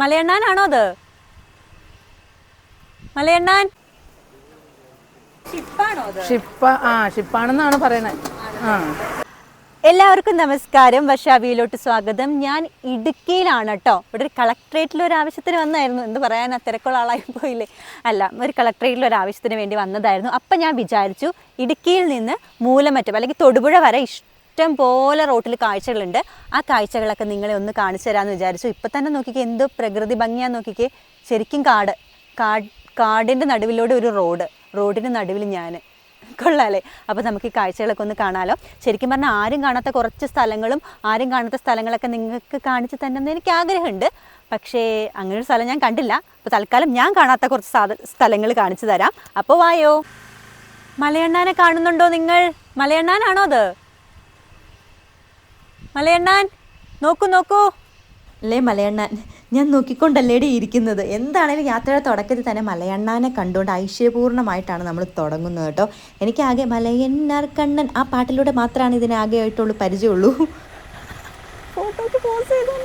മലയണ്ണാനാണോ അത്? മലയണ്ണാൻ. ഷിപ്പ ആ ഷിപ്പാണെന്നാണ് പറയുന്നത് ആ. എല്ലാവർക്കും നമസ്കാരം. വർഷാവിയിലോട്ട് സ്വാഗതം. ഞാൻ ഇടുക്കിയിലാണ് കേട്ടോ ഇവിടെ ഒരു കളക്ട്രേറ്റിൽ ഒരു ആവശ്യത്തിന് വന്നായിരുന്നു. എന്ത് പറയാനാ തിരക്കുള്ള ആളായി പോയില്ലേ. അല്ല ഒരു കളക്ട്രേറ്റിൽ ഒരു ആവശ്യത്തിന് വേണ്ടി വന്നതായിരുന്നു. അപ്പം ഞാൻ വിചാരിച്ചു ഇടുക്കിയിൽ നിന്ന് മൂലമറ്റം അല്ലെങ്കിൽ തൊടുപുഴ വരെ ഇഷ്ടം പോലെ റോട്ടിൽ കാഴ്ചകളുണ്ട്. ആ കാഴ്ചകളൊക്കെ നിങ്ങളെ ഒന്ന് കാണിച്ചു തരാമെന്ന് വിചാരിച്ചു. ഇപ്പം തന്നെ നോക്കിക്കേ എന്ത് പ്രകൃതി ഭംഗിയാന്ന് നോക്കിക്കേ. ശരിക്കും കാട്. കാട് കാടിന്റെ നടുവിലൂടെ ഒരു റോഡ്. റോഡിന്റെ നടുവിൽ ഞാൻ കൊള്ളാലേ. അപ്പോൾ നമുക്ക് ഈ കാഴ്ചകളൊക്കെ ഒന്ന് കാണാലോ. ശരിക്കും പറഞ്ഞാൽ ആരും കാണാത്ത കുറച്ച് സ്ഥലങ്ങളും ആരും കാണാത്ത സ്ഥലങ്ങളൊക്കെ നിങ്ങൾക്ക് കാണിച്ചു തന്നെ എനിക്ക് ആഗ്രഹമുണ്ട്. പക്ഷേ അങ്ങനെ ഒരു സ്ഥലം ഞാൻ കണ്ടില്ല. അപ്പോൾ തൽക്കാലം ഞാൻ കാണാത്ത കുറച്ച് സ്ഥലങ്ങൾ കാണിച്ചു തരാം. അപ്പോൾ വായോ? മലയണ്ണാനെ കാണുന്നുണ്ടോ നിങ്ങൾ? മലയണ്ണാനാണോ അത്? മലയണ്ണാൻ നോക്കൂ നോക്കൂ. അല്ലേ മലയണ്ണാൻ? ഞാൻ നോക്കിക്കൊണ്ടല്ലേടി ഇരിക്കുന്നത്. എന്താണേലും യാത്രയുടെ തുടക്കത്തിൽ തന്നെ മലയണ്ണാനെ കണ്ടുകൊണ്ട് ഐശ്വര്യപൂർണമായിട്ടാണ് നമ്മൾ തുടങ്ങുന്നത് കേട്ടോ. എനിക്കാകെ മലയണ്ണാർ കണ്ണൻ ആ പാട്ടിലൂടെ മാത്രമാണ് ഇതിനാകെ ആയിട്ടുള്ളൂ പരിചയമുള്ളൂ. ഫോട്ടോക്ക് പോസ് ചെയ്തു?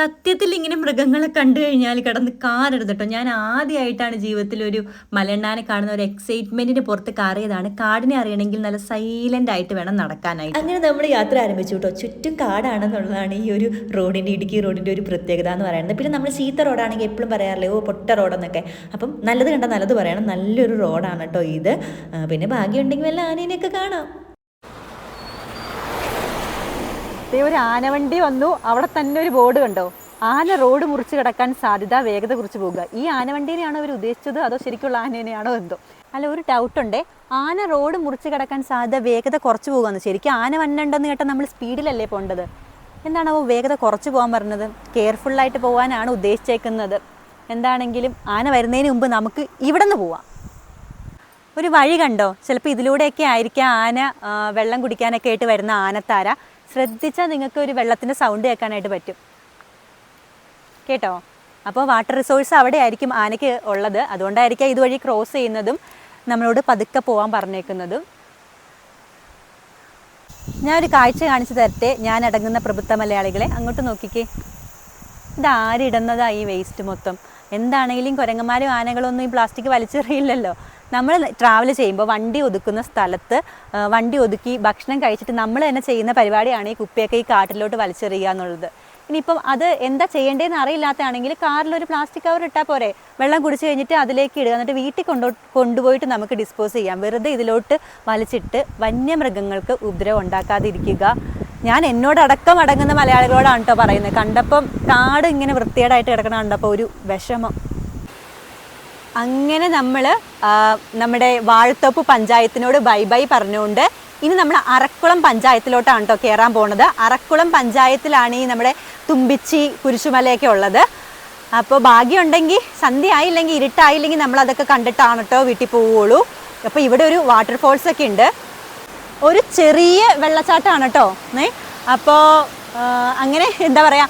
സത്യത്തിൽ ഇങ്ങനെ മൃഗങ്ങളെ കണ്ടു കഴിഞ്ഞാൽ കിടന്ന് കാറരുത് കേട്ടോ. ഞാൻ ആദ്യമായിട്ടാണ് ജീവിതത്തിൽ ഒരു മലയണ്ണാനെ കാണുന്ന ഒരു എക്സൈറ്റ്മെന്റിന് പുറത്ത് കാറിയതാണ് കാടിനെ അറിയണമെങ്കിൽ നല്ല സൈലന്റ് ആയിട്ട് വേണം നടക്കാനായിട്ട്. അങ്ങനെ നമ്മൾ യാത്ര ആരംഭിച്ചു കേട്ടോ. ചുറ്റും കാടാണെന്നുള്ളതാണ് ഈ ഒരു റോഡിന്റെ ഇടുക്കി റോഡിന്റെ ഒരു പ്രത്യേകത എന്ന് പറയുന്നത്. പിന്നെ നമ്മൾ ചീത്ത റോഡാണെങ്കിൽ എപ്പോഴും പറയാറില്ലേ ഓ പൊട്ട റോഡെന്നൊക്കെ. അപ്പം നല്ലത് കണ്ട നല്ലത് പറയണം. നല്ലൊരു റോഡാണ് കേട്ടോ ഇത്. പിന്നെ ഭാഗ്യമുണ്ടെങ്കിൽ വല്ല ആനേനെയൊക്കെ കാണാം. ദേ ഒരു ആനവണ്ടി വന്നു. അവിടെ തന്നെ ഒരു ബോർഡ് കണ്ടോ? ആന റോഡ് മുറിച്ച് കിടക്കാൻ സാധ്യത വേഗത കുറിച്ച് പോകുക. ഈ ആനവണ്ടീനെയാണോ അവർ ഉദ്ദേശിച്ചത്? അതോ ശരിക്കുള്ള ആനേനെയാണോ എന്തോ? അല്ല ഒരു ഡൗട്ട് ഉണ്ട്. ആന റോഡ് മുറിച്ച് കിടക്കാൻ സാധ്യത വേഗത കുറച്ച് പോകുകയെന്ന് ശരിക്കും ആന വന്നുണ്ടെന്ന് കേട്ടാൽ നമ്മൾ സ്പീഡിലല്ലേ പോകേണ്ടത്? എന്താണോ വേഗത കുറച്ച് പോകാൻ പറഞ്ഞത്? കെയർഫുള്ളായിട്ട് പോകാനാണ് ഉദ്ദേശിച്ചേക്കുന്നത്. എന്താണെങ്കിലും ആന വരുന്നതിന് മുമ്പ് നമുക്ക് ഇവിടെ നിന്ന് പോവാം. ഒരു വഴി കണ്ടോ? ചിലപ്പോൾ ഇതിലൂടെയൊക്കെ ആയിരിക്കാം ആന വെള്ളം കുടിക്കാനൊക്കെ ആയിട്ട് വരുന്ന ആനത്താര. ശ്രദ്ധിച്ചാൽ നിങ്ങൾക്ക് ഒരു വെള്ളത്തിന്റെ സൗണ്ട് കേൾക്കാനായിട്ട് പറ്റും. കേട്ടോ? അപ്പോൾ വാട്ടർ റിസോഴ്സ് അവിടെ ആയിരിക്കും ആനയ്ക്ക് ഉള്ളത്. അതുകൊണ്ടായിരിക്കാം ഇതുവഴി ക്രോസ് ചെയ്യുന്നതും നമ്മളോട് പതുക്കെ പോകാൻ പറഞ്ഞേക്കുന്നതും. ഞാനൊരു കാഴ്ച കാണിച്ചു തരട്ടെ? ഞാൻ അടങ്ങുന്ന പ്രഭുത്വ മലയാളികളെ അങ്ങോട്ട് നോക്കിക്കേ. ഇതാരിടുന്നതാ ഈ വേസ്റ്റ് മൊത്തം? എന്താണെങ്കിലും കുരങ്ങന്മാരും ആനകളൊന്നും ഈ പ്ലാസ്റ്റിക് വലിച്ചെറിയില്ലല്ലോ. നമ്മൾ ട്രാവൽ ചെയ്യുമ്പോൾ വണ്ടി ഒതുക്കുന്ന സ്ഥലത്ത് വണ്ടി ഒതുക്കി ഭക്ഷണം കഴിച്ചിട്ട് നമ്മൾ തന്നെ ചെയ്യുന്ന പരിപാടിയാണ് ഈ കുപ്പിയൊക്കെ ഈ കാട്ടിലോട്ട് വലിച്ചെറിയുക എന്നുള്ളത്. ഇനിയിപ്പം അത് എന്താ ചെയ്യേണ്ടതെന്ന് അറിയില്ലാത്തതാണെങ്കിൽ കാറിലൊരു പ്ലാസ്റ്റിക് കവർ ഇട്ടാൽ പോരെ. വെള്ളം കുടിച്ച് കഴിഞ്ഞിട്ട് അതിലേക്ക് ഇടുക. എന്നിട്ട് വീട്ടിൽ കൊണ്ടു കൊണ്ടുപോയിട്ട് നമുക്ക് ഡിസ്പോസ് ചെയ്യാം. വെറുതെ ഇതിലോട്ട് വലിച്ചിട്ട് വന്യമൃഗങ്ങൾക്ക് ഉപദ്രവം ഉണ്ടാക്കാതിരിക്കുക. ഞാൻ എന്നോടടക്കം അടങ്ങുന്ന മലയാളികളോടാണ് കേട്ടോ പറയുന്നത്. കണ്ടപ്പം കാട് ഇങ്ങനെ വൃത്തികേടായിട്ട് കിടക്കണ കണ്ടപ്പോൾ ഒരു വിഷമം. അങ്ങനെ നമ്മൾ നമ്മുടെ വാഴത്തോപ്പ് പഞ്ചായത്തിനോട് ബൈ ബൈ പറഞ്ഞുകൊണ്ട് ഇനി നമ്മൾ അറക്കുളം പഞ്ചായത്തിലോട്ടാണ് കേട്ടോ കയറാൻ പോണത്. അറക്കുളം പഞ്ചായത്തിലാണ് ഈ നമ്മുടെ തുമ്പിച്ചി കുരിശുമലയൊക്കെ ഉള്ളത്. അപ്പോൾ ഭാഗ്യമുണ്ടെങ്കിൽ സന്ധ്യ ആയില്ലെങ്കിൽ ഇരുട്ടായില്ലെങ്കിൽ നമ്മൾ അതൊക്കെ കണ്ടിട്ടാണ് കേട്ടോ വീട്ടിൽ പോവുള്ളൂ. അപ്പോൾ ഇവിടെ ഒരു വാട്ടർഫോൾസ് ഒക്കെ ഉണ്ട്. ഒരു ചെറിയ വെള്ളച്ചാട്ടമാണ് കേട്ടോ. ഏ അപ്പോൾ അങ്ങനെ എന്താ പറയുക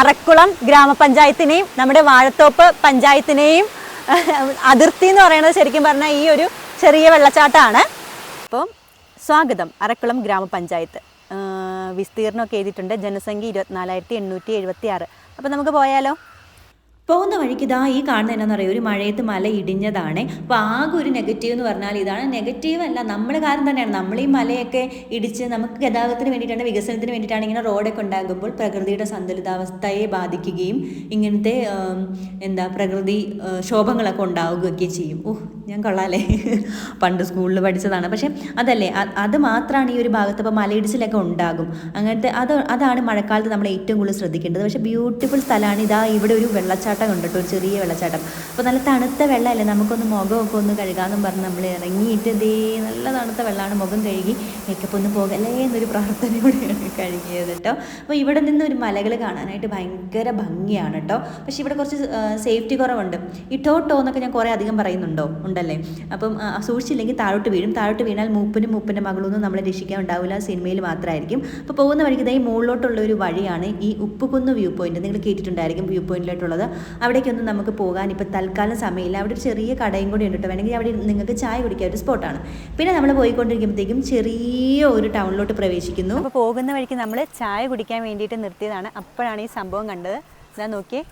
അറക്കുളം ഗ്രാമപഞ്ചായത്തിനെയും നമ്മുടെ വാഴത്തോപ്പ് പഞ്ചായത്തിനെയും അതിർത്തി എന്ന് പറയുന്നത് ശരിക്കും പറഞ്ഞാൽ ഈ ഒരു ചെറിയ വെള്ളച്ചാട്ടമാണ് അപ്പോൾ സ്വാഗതം അറക്കുളം ഗ്രാമപഞ്ചായത്ത്. വിസ്തീർണമൊക്കെ എഴുതിയിട്ടുണ്ട് ജനസംഖ്യ ഇരുപത്തിനാലായിരത്തി എണ്ണൂറ്റി എഴുപത്തി ആറ് അപ്പം നമുക്ക് പോയാലോ? പോകുന്ന വഴിക്ക് ഇതാ ഈ കാണുന്ന എന്നാന്ന് പറയുക. ഒരു മഴയത്ത് മല ഇടിഞ്ഞതാണ്. അപ്പോൾ ആകെ ഒരു നെഗറ്റീവ് എന്ന് പറഞ്ഞാൽ ഇതാണ് നെഗറ്റീവ് അല്ല നമ്മൾ കാരണം തന്നെയാണ്. നമ്മൾ ഈ മലയൊക്കെ ഇടിച്ച് നമുക്ക് ഗതാഗതത്തിന് വേണ്ടിയിട്ടാണ് വികസനത്തിന് വേണ്ടിയിട്ടാണ് ഇങ്ങനെ റോഡൊക്കെ ഉണ്ടാകുമ്പോൾ പ്രകൃതിയുടെ സന്തുലിതാവസ്ഥയെ ബാധിക്കുകയും ഇങ്ങനത്തെ എന്താ പ്രകൃതി ക്ഷോഭങ്ങളൊക്കെ ഉണ്ടാവുകയൊക്കെ ചെയ്യും. ഓഹ് ഞാൻ കൊള്ളാലേ പണ്ട് സ്കൂളിൽ പഠിച്ചതാണ്. പക്ഷേ അതല്ലേ അത് മാത്രമാണ് ഈ ഒരു ഭാഗത്ത് ഇപ്പോൾ മലയിടിച്ചിലൊക്കെ ഉണ്ടാകും. അങ്ങനത്തെ അത് അതാണ് മഴക്കാലത്ത് നമ്മൾ ഏറ്റവും കൂടുതൽ ശ്രദ്ധിക്കേണ്ടത്. പക്ഷേ ബ്യൂട്ടിഫുൾ സ്ഥലമാണ് ഇതാ ഇവിടെ ഒരു വെള്ളച്ചാട്ടം കണ്ടിട്ട് ഒരു ചെറിയ വെള്ളച്ചാട്ടം. അപ്പോൾ നല്ല തണുത്ത വെള്ളമല്ലേ? നമുക്കൊന്ന് മുഖമൊക്കെ ഒന്ന് കഴുകാമെന്നും പറഞ്ഞ് നമ്മൾ ഇറങ്ങിയിട്ട് ദേ നല്ല തണുത്ത വെള്ളമാണ് മുഖം കഴുകി മേക്കപ്പ് ഒന്ന് പോകല്ലേ എന്നൊരു പ്രാർത്ഥനയോടെയാണ് കഴുകിയത് കേട്ടോ അപ്പോൾ ഇവിടെ നിന്ന് ഒരു മലകൾ കാണാനായിട്ട് ഭയങ്കര ഭംഗിയാണ് കേട്ടോ പക്ഷേ ഇവിടെ കുറച്ച് സേഫ്റ്റി കുറവുണ്ട്. ഇട്ടോട്ടോ എന്നൊക്കെ ഞാൻ കുറേ അധികം പറയുന്നുണ്ടോ? ഉണ്ടല്ലേ? അപ്പം സൂക്ഷിച്ചില്ലെങ്കിൽ താഴോട്ട് വീഴും. താഴോട്ട് വീണാൽ മൂപ്പനും മൂപ്പന്റെ മകളൊന്നും നമ്മളെ രക്ഷിക്കാൻ ഉണ്ടാവില്ല. സിനിമയിൽ മാത്രമായിരിക്കും. അപ്പോൾ പോകുന്ന വഴിക്ക് ഇതായി മുകളിലോട്ടുള്ള ഒരു വഴിയാണ് ഈ ഉപ്പുകുന്ന് വ്യൂ പോയിന്റ് നിങ്ങൾ കേട്ടിട്ടുണ്ടായിരിക്കും വ്യൂ പോയിന്റിലോട്ടുള്ളത് അവിടേക്കൊന്നും നമുക്ക് പോകാൻ ഇപ്പോൾ തൽക്കാലം സമയമില്ല. അവിടെ ഒരു ചെറിയ കടയും കൂടി ഉണ്ട് വേണമെങ്കിൽ അവിടെ നിങ്ങൾക്ക് ചായ കുടിക്കാൻ ഒരു സ്പോട്ടാണ് പിന്നെ നമ്മൾ പോയിക്കൊണ്ടിരിക്കുമ്പോഴത്തേക്കും ചെറിയ ഒരു ടൗണിലോട്ട് പ്രവേശിക്കുന്നു. അപ്പോൾ പോകുന്ന വഴിക്ക് നമ്മൾ ചായ കുടിക്കാൻ വേണ്ടിയിട്ട് നിർത്തിയതാണ്. അപ്പോഴാണ് ഈ സംഭവം കണ്ടത്. ഞാൻ നോക്കിയേ.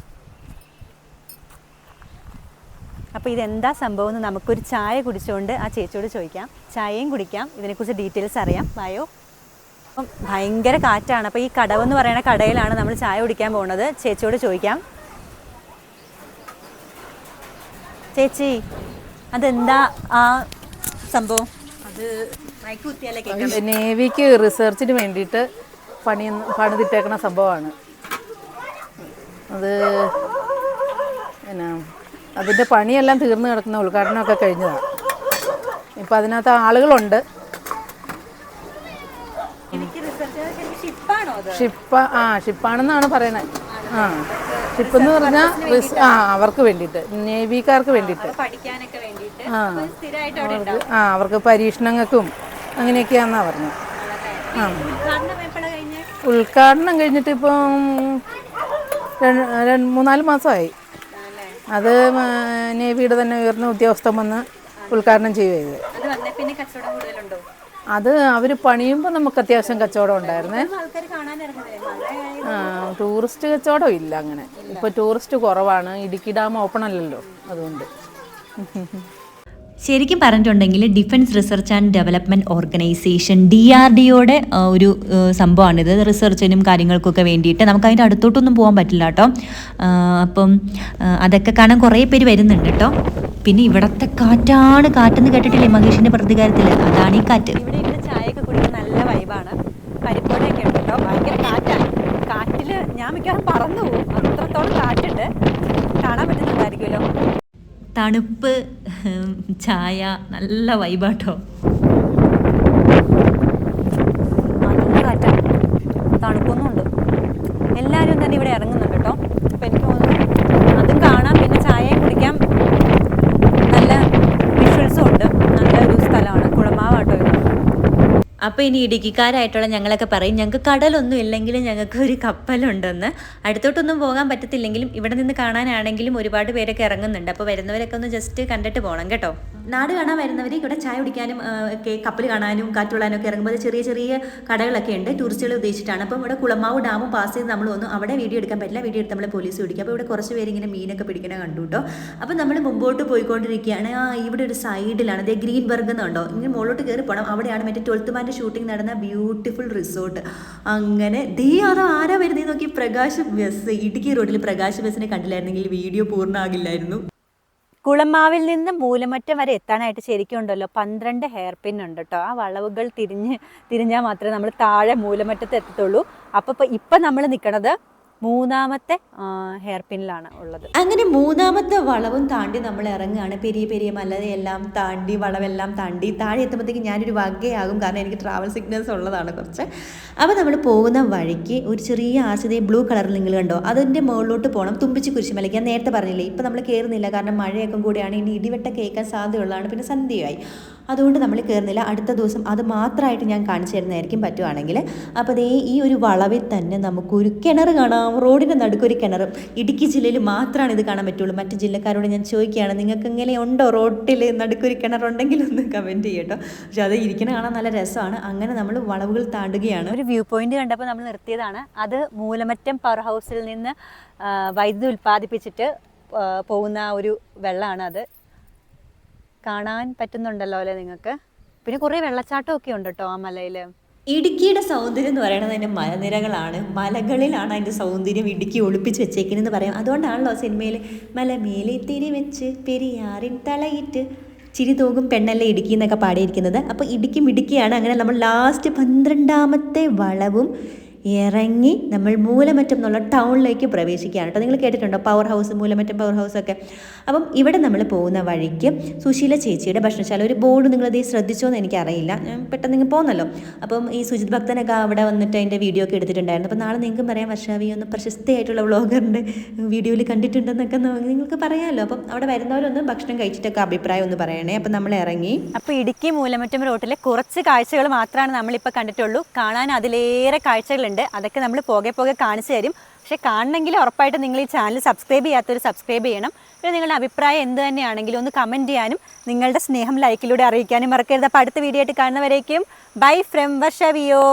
അപ്പോൾ ഇതെന്താ സംഭവം എന്ന് നമുക്കൊരു ചായ കുടിച്ചുകൊണ്ട് ആ ചേച്ചിയോട് ചോദിക്കാം. ചായയും കുടിക്കാം. ഇതിനെക്കുറിച്ച് ഡീറ്റെയിൽസ് അറിയാം. വായോ. അപ്പം ഭയങ്കര കാറ്റാണ്. അപ്പോൾ ഈ കടവെന്ന് പറയുന്ന കടയിലാണ് നമ്മൾ ചായ കുടിക്കാൻ പോകുന്നത്. ചേച്ചിയോട് ചോദിക്കാം. ചേച്ചി അതെന്താ ആ സംഭവം? അത് നേവിക്ക് റിസർച്ചിന് വേണ്ടിയിട്ട് പണി പണിതിട്ടേക്കണ സംഭവമാണ്. അത് പിന്നെ അതിന്റെ പണിയെല്ലാം തീർന്നു കിടക്കുന്ന ഉദ്ഘാടനമൊക്കെ കഴിഞ്ഞതാണ് ഇപ്പം അതിനകത്ത് ആളുകളുണ്ട്. ഷിപ്പ് ആ ഷിപ്പാണെന്നാണ് പറയണത് ആ. ഷിപ്പ് എന്ന് പറഞ്ഞാൽ ആ അവർക്ക് വേണ്ടിയിട്ട്. നേവിക്കാർക്ക് വേണ്ടിയിട്ട്. ആ ആ അവർക്ക് പരീക്ഷണങ്ങൾക്കും അങ്ങനെയൊക്കെയാണെന്നാണ് പറഞ്ഞത് ആ. ഉദ്ഘാടനം കഴിഞ്ഞിട്ട് ഇപ്പം രണ്ട് മൂന്നാൽ മാസമായി. അത് നേവിയുടെ തന്നെ ഉയർന്ന ഉദ്യോഗസ്ഥൻ വന്ന് ഉദ്ഘാടനം ചെയ്യുക ചെയ്തത് അത് അവർ അവർ പണിയുമ്പോൾ നമുക്ക് അത്യാവശ്യം കച്ചവടം ഉണ്ടായിരുന്നേ. ആ, ടൂറിസ്റ്റ് കച്ചവടം ഇല്ല അങ്ങനെ. ഇപ്പോൾ ടൂറിസ്റ്റ് കുറവാണ്. ഇടുക്കി ഡാം ഓപ്പൺ അല്ലല്ലോ അതുകൊണ്ട്. ശരിക്കും പറഞ്ഞിട്ടുണ്ടെങ്കിൽ defence research and development organisation D R ഡിയോടെ ഒരു സംഭവമാണിത്. റിസർച്ചിനും കാര്യങ്ങൾക്കൊക്കെ വേണ്ടിയിട്ട് നമുക്ക് അതിന്റെ അടുത്തോട്ടൊന്നും പോകാൻ പറ്റില്ല കേട്ടോ. അപ്പം അതൊക്കെ കാണാൻ കുറേ പേര് വരുന്നുണ്ട് കേട്ടോ. പിന്നെ ഇവിടത്തെ കാറ്റാണ് കാറ്റെന്ന് കേട്ടിട്ടില്ലേ മഹേഷിന്റെ പ്രതികാരത്തിൽ? അതാണ് ഈ കാറ്റ്. ഇവിടെ ഇരുന്ന് ചായയൊക്കെ കുടിക്കാൻ നല്ല വൈബാണ്. പരിപ്പോടൊക്കെ ഉണ്ട് കേട്ടോ. ഭയങ്കര കാറ്റാണ് കാറ്റിൽ ഞാൻ മിക്കവാറും പറന്നു പോകും. അത്രത്തോളം കാറ്റുണ്ട്. കാണാൻ പറ്റുന്നുണ്ടായിരിക്കുമല്ലോ. തണുപ്പ് ചായ നല്ല വൈബാട്ടോ നല്ല കാറ്റാണ് തണുപ്പൊന്നുമുണ്ട് എല്ലാവരും തന്നെ ഇവിടെ ഇറങ്ങുന്നുണ്ട് കേട്ടോ അപ്പം എനിക്ക് തോന്നുന്നു അതും കാണാം പിന്നെ ചായയും കുടിക്കാം നല്ല വിഷ്വൽസും ഉണ്ട് നല്ലൊരു സ്ഥലമാണ് കുളമാവാട്ടോ ഇത് അപ്പോൾ ഇനി ഇടുക്കിക്കാരായിട്ടുള്ള ഞങ്ങളൊക്കെ പറയും ഞങ്ങൾക്ക് കടലൊന്നും ഇല്ലെങ്കിലും ഞങ്ങൾക്ക് ഒരു കപ്പലുണ്ടെന്ന്. അടുത്തോട്ടൊന്നും പോകാൻ പറ്റത്തില്ലെങ്കിലും ഇവിടെ നിന്ന് കാണാനാണെങ്കിലും ഒരുപാട് പേരൊക്കെ ഇറങ്ങുന്നുണ്ട്. അപ്പോൾ വരുന്നവരൊക്കെ ഒന്ന് ജസ്റ്റ് കണ്ടിട്ട് പോകണം കേട്ടോ. നാട് കാണാൻ വരുന്നവർ ഇവിടെ ചായ കുടിക്കാനും ഒക്കെ കപ്പൽ കാണാനും കാറ്റുള്ളാനും ഒക്കെ ഇറങ്ങുമ്പോൾ ചെറിയ ചെറിയ കടകളൊക്കെ ഉണ്ട് ടൂറിസ്റ്റുകളെ ഉദ്ദേശിച്ചിട്ടാണ്. അപ്പം ഇവിടെ കുളമാവ് ഡാമും പാസ് ചെയ്ത് നമ്മൾ വന്നു. അവിടെ വീഡിയോ എടുക്കാൻ പറ്റില്ല. വീഡിയോ എടുത്ത് നമ്മളെ പോലീസ് പിടിക്കും. അപ്പോൾ ഇവിടെ കുറച്ച് പേര് ഇങ്ങനെ മീനൊക്കെ പിടിക്കണ കണ്ടു കേട്ടോ അപ്പം നമ്മൾ മുമ്പോട്ട് പോയിക്കൊണ്ടിരിക്കുകയാണ്. ആ ഇവിടെ ഒരു സൈഡിലാണ് അതേ ഗ്രീൻ ബർഗ് എന്നുണ്ടോ? ഇങ്ങനെ മുകളിലോട്ട് കയറി പോകണം അവിടെയാണ് മറ്റേ ട്വൽത്ത് മാന്റെ ഷൂട്ടിംഗ് നടന്ന ബ്യൂട്ടിഫുൾ റിസോർട്ട് അങ്ങനെ ദേ അതോ ആരാ വരുന്നത് നോക്കി പ്രകാശ് ബസ്. ഇടുക്കി റോഡിൽ പ്രകാശ് ബസ്സിനെ കണ്ടില്ലായിരുന്നെങ്കിൽ വീഡിയോ പൂർണമാകില്ലായിരുന്നു കുളമാവിൽ നിന്ന് മൂലമറ്റം വരെ എത്താനായിട്ട് ശരിക്കും ഉണ്ടല്ലോ. പന്ത്രണ്ട് ഹെയർ പിൻ ഉണ്ട് കേട്ടോ ആ വളവുകൾ തിരിഞ്ഞ് തിരിഞ്ഞാൽ മാത്രമേ നമ്മൾ താഴെ മൂലമറ്റത്ത് എത്തത്തുള്ളൂ. അപ്പോൾ ഇപ്പം നമ്മൾ നിൽക്കണത് മൂന്നാമത്തെ ഹെയർ പിന്നിലാണ് ഉള്ളത്. അങ്ങനെ മൂന്നാമത്തെ വളവും താണ്ടി നമ്മൾ ഇറങ്ങുകയാണ്. പെരിയ പെരിയ മലയെല്ലാം താണ്ടി വളവെല്ലാം താണ്ടി. താഴെ എത്തുമ്പോഴത്തേക്ക് ഞാനൊരു വകയാകും. കാരണം എനിക്ക് ട്രാവൽ സിഗ്നൽസ് ഉള്ളതാണ് കുറച്ച്. അപ്പോൾ നമ്മൾ പോകുന്ന വഴിക്ക് ഒരു ചെറിയ ആശുതയെ ബ്ലൂ കളറിൽ നിങ്ങൾ കണ്ടോ? അതിന്റെ മുകളിലോട്ട് പോകണം. തുമ്പിച്ച് കുരിശുമലയ്ക്ക് ഞാൻ നേരത്തെ പറഞ്ഞില്ലേ ഇപ്പം നമ്മൾ കയറുന്നില്ല. കാരണം മഴയൊക്കെ കൂടിയാണ്. ഇനി ഇടിവെട്ട കേൾക്കാൻ സാധ്യതയുള്ളതാണ്. പിന്നെ സന്ധ്യയായി. അതുകൊണ്ട് നമ്മൾ കയറുന്നില്ല. അടുത്ത ദിവസം അത് മാത്രമായിട്ട് ഞാൻ കാണിച്ചു തരുന്നതായിരിക്കും പറ്റുവാണെങ്കിൽ. അപ്പോൾ അതേ ഈ ഒരു വളവിൽ തന്നെ നമുക്കൊരു കിണർ കാണാം. റോഡിന്റെ നടുക്കൊരു കിണർ ഇടുക്കി ജില്ലയിൽ മാത്രമാണ് ഇത് കാണാൻ പറ്റുള്ളൂ. മറ്റു ജില്ലക്കാരോട് ഞാൻ ചോദിക്കുകയാണ് നിങ്ങൾക്ക് ഇങ്ങനെ ഉണ്ടോ നടുക്കൊരു കിണറുണ്ടെങ്കിൽ ഒന്ന് കമന്റ് ചെയ്യട്ടോ. പക്ഷെ അത് ഇരിക്കണ കാണാൻ നല്ല രസമാണ്. അങ്ങനെ നമ്മൾ വളവുകൾ താണ്ടുകയാണ്. ഒരു വ്യൂ പോയിന്റ് കണ്ടപ്പോൾ നമ്മൾ നിർത്തിയതാണ്. അത് മൂലമറ്റം പവർ ഹൗസിൽ നിന്ന് വൈദ്യുതി ഉൽപ്പാദിപ്പിച്ചിട്ട് പോകുന്ന ഒരു വെള്ളമാണ് അത് കാണാൻ പറ്റുന്നുണ്ടല്ലോ അല്ലേ നിങ്ങൾക്ക്? പിന്നെ കുറേ വെള്ളച്ചാട്ടമൊക്കെ ഉണ്ട് കേട്ടോ ആ മലയിൽ ഇടുക്കിയുടെ സൗന്ദര്യം എന്ന് പറയുന്നത് അതിന്റെ മലനിരകളാണ്. മലകളിലാണ് അതിന്റെ സൗന്ദര്യം ഇടുക്കി ഒളിപ്പിച്ച് വെച്ചേക്കുന്നതെന്ന് പറയാം. അതുകൊണ്ടാണല്ലോ സിനിമയിൽ മലമേലെ തിരി വെച്ച് പെരിയാറിൻ തളയിട്ട് ചിരി തോകും പെണ്ണല്ലേ ഇടുക്കി എന്നൊക്കെ പാടിയിരിക്കുന്നത്. അപ്പോൾ ഇടുക്കി മിടുക്കിയാണ് അങ്ങനെ നമ്മൾ ലാസ്റ്റ് പന്ത്രണ്ടാമത്തെ വളവും ഇറങ്ങി നമ്മൾ മൂലമറ്റം എന്നുള്ള ടൗണിലേക്ക് പ്രവേശിക്കുകയാണ് കേട്ടോ. നിങ്ങൾ കേട്ടിട്ടുണ്ടോ power house Moolamattam power house ഒക്കെ? അപ്പം ഇവിടെ നമ്മൾ പോകുന്ന വഴിക്ക് സുശീല ചേച്ചിയുടെ ഭക്ഷണശാല ഒരു ബോർഡ് നിങ്ങളത് ശ്രദ്ധിച്ചോ എന്ന് എനിക്കറിയില്ല. ഞാൻ പെട്ടെന്ന് നിങ്ങൾ പോകുന്നല്ലോ അപ്പം ഈ സുജിത് ഭക്തനൊക്കെ അവിടെ വന്നിട്ട് അതിന്റെ വീഡിയോ ഒക്കെ എടുത്തിട്ടുണ്ടായിരുന്നു. അപ്പം നാളെ നിങ്ങൾക്കും പറയാം വർഷാവി ഒന്ന് പ്രശസ്തയായിട്ടുള്ള വ്ളോഗറിന്റെ വീഡിയോയിൽ കണ്ടിട്ടുണ്ടെന്നൊക്കെ നിങ്ങൾക്ക് പറയാമല്ലോ അപ്പം അവിടെ വരുന്നവരൊന്ന് ഭക്ഷണം കഴിച്ചിട്ടൊക്കെ അഭിപ്രായം ഒന്ന് പറയണേ. അപ്പം നമ്മൾ ഇറങ്ങി. അപ്പോൾ ഇടുക്കി മൂലമറ്റം റോട്ടിലെ കുറച്ച് കാഴ്ചകൾ മാത്രമാണ് നമ്മളിപ്പോൾ കണ്ടിട്ടുള്ളൂ. കാണാൻ അതിലേറെ കാഴ്ചകളുണ്ട്. അതൊക്കെ നമ്മൾ പോകെ പോകെ കാണിച്ചു തരും. പക്ഷേ കാണണമെങ്കിൽ ഉറപ്പായിട്ട് നിങ്ങൾ ഈ ചാനൽ സബ്സ്ക്രൈബ് ചെയ്യാത്തവർ സബ്സ്ക്രൈബ് ചെയ്യണം. പിന്നെ നിങ്ങളുടെ അഭിപ്രായം എന്ത് തന്നെയാണെങ്കിലും ഒന്ന് കമന്റ് ചെയ്യാനും നിങ്ങളുടെ സ്നേഹം ലൈക്കിലൂടെ അറിയിക്കാനും മറക്കരുത്. അപ്പോൾ അടുത്ത വീഡിയോ ആയിട്ട് കാണുന്നവരേക്കും ബൈ ഫ്രം വർഷ വിയോ